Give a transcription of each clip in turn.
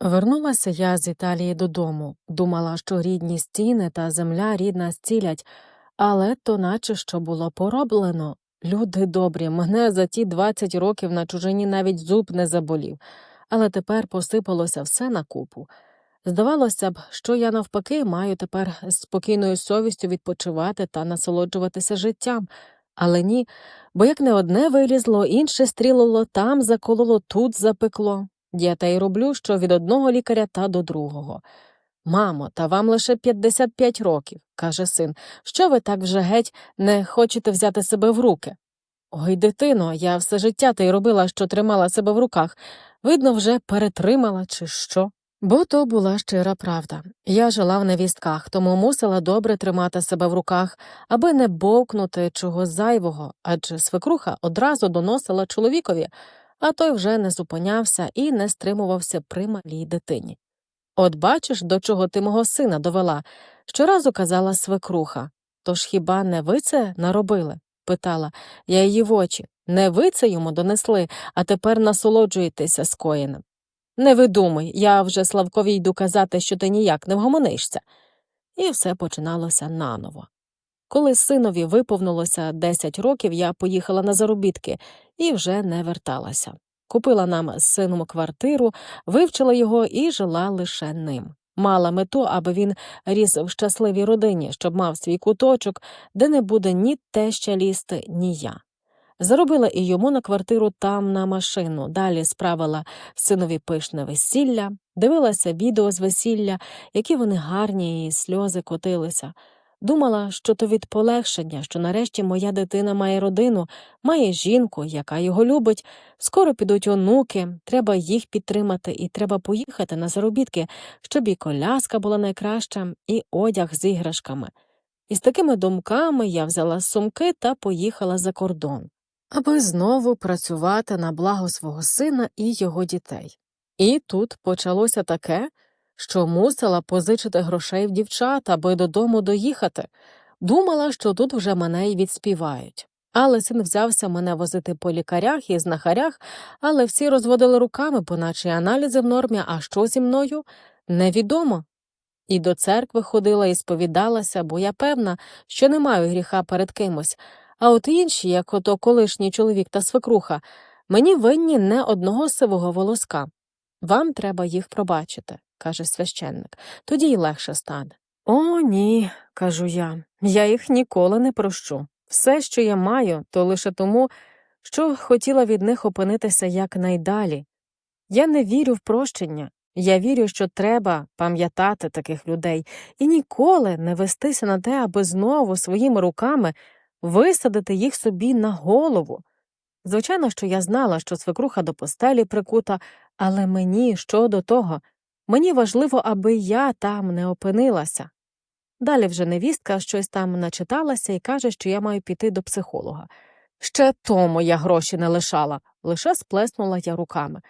Вернулася я з Італії додому, думала, що рідні стіни та земля рідна зцілять, але то наче що було пороблено. Люди добрі, мене за ті 20 років на чужині навіть зуб не заболів, але тепер посипалося все на купу. Здавалося б, що я навпаки маю тепер з спокійною совістю відпочивати та насолоджуватися життям, але ні, бо як не одне вилізло, інше стрілило там, закололо, тут запекло. Я та й роблю, що від одного лікаря та до другого. Мамо, та вам лише 55 років, каже син. Що ви так вже геть не хочете взяти себе в руки? Ой, дитино, я все життя та й робила, що тримала себе в руках. Видно, вже перетримала, чи що. Бо то була щира правда. Я жила в невістках, тому мусила добре тримати себе в руках, аби не бовкнути чого зайвого, адже свекруха одразу доносила чоловікові, а той вже не зупинявся і не стримувався при малій дитині. От бачиш, до чого ти мого сина довела, щоразу казала свекруха. Тож хіба не ви це наробили? питала я її в очі. Не ви це йому донесли, а тепер насолоджуєтеся скоєним. Не видумуй, я вже Славкові йду казати, що ти ніяк не вгомонишся. І все починалося наново. Коли синові виповнилося 10 років, я поїхала на заробітки і вже не верталася. Купила нам з сином квартиру, вивчила його і жила лише ним. Мала мету, аби він ріс в щасливій родині, щоб мав свій куточок, де не буде ні теща лізти, ні я. Заробила і йому на квартиру там на машину, далі справила синові пишне весілля, дивилася відео з весілля, які вони гарні, і сльози котилися. Думала, що то від полегшення, що нарешті моя дитина має родину, має жінку, яка його любить, скоро підуть онуки, треба їх підтримати, і треба поїхати на заробітки, щоб і коляска була найкраща, і одяг з іграшками. І з такими думками я взяла сумки та поїхала за кордон, аби знову працювати на благо свого сина і його дітей. І тут почалося таке, що мусила позичити грошей в дівчат, аби додому доїхати. Думала, що тут вже мене й відспівають. Але син взявся мене возити по лікарях і знахарях, але всі розводили руками, поначе аналізи в нормі, а що зі мною невідомо. І до церкви ходила і сповідалася, бо я певна, що не маю гріха перед кимось. А от інші, як ото колишній чоловік та свекруха, мені винні не одного сивого волоска. Вам треба їх пробачити, каже священник, тоді й легше стане. О, ні, кажу я, я їх ніколи не прощу. Все, що я маю, то лише тому, що хотіла від них опинитися якнайдалі. Я не вірю в прощення. Я вірю, що треба пам'ятати таких людей і ніколи не вестися на те, аби знову своїми руками висадити їх собі на голову. Звичайно, що я знала, що свекруха до постелі прикута, але мені що до того? Мені важливо, аби я там не опинилася. Далі вже невістка щось там начиталася і каже, що я маю піти до психолога. Ще тому я гроші не лишала, лише сплеснула я руками.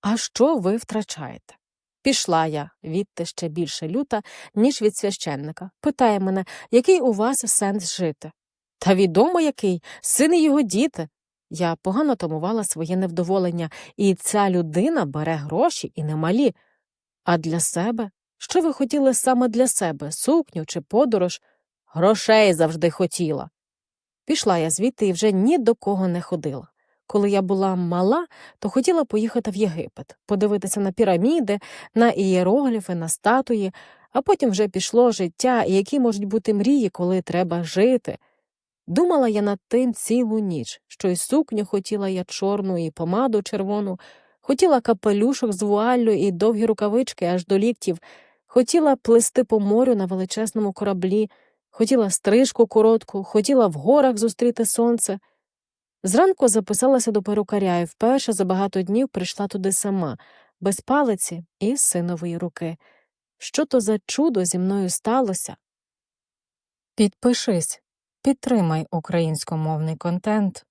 А що ви втрачаєте? Пішла я відти ще більше люта, ніж від священника. Питає мене, який у вас сенс жити? Та відомо який, син і його діти. Я погано тамувала своє невдоволення, і ця людина бере гроші і немалі. А для себе? Що ви хотіли саме для себе сукню чи подорож? Грошей завжди хотіла. Пішла я звідти і вже ні до кого не ходила. Коли я була мала, то хотіла поїхати в Єгипет, подивитися на піраміди, на ієрогліфи, на статуї, а потім вже пішло життя, і які можуть бути мрії, коли треба жити. Думала я над тим цілу ніч, що й сукню хотіла я чорну, і помаду червону, хотіла капелюшок з вуаллю і довгі рукавички аж до ліктів, хотіла плисти по морю на величезному кораблі, хотіла стрижку коротку, хотіла в горах зустріти сонце. Зранку записалася до перукаря і вперше за багато днів прийшла туди сама, без палиці і синової руки. Що то за чудо зі мною сталося? Підпишись, підтримай українськомовний контент.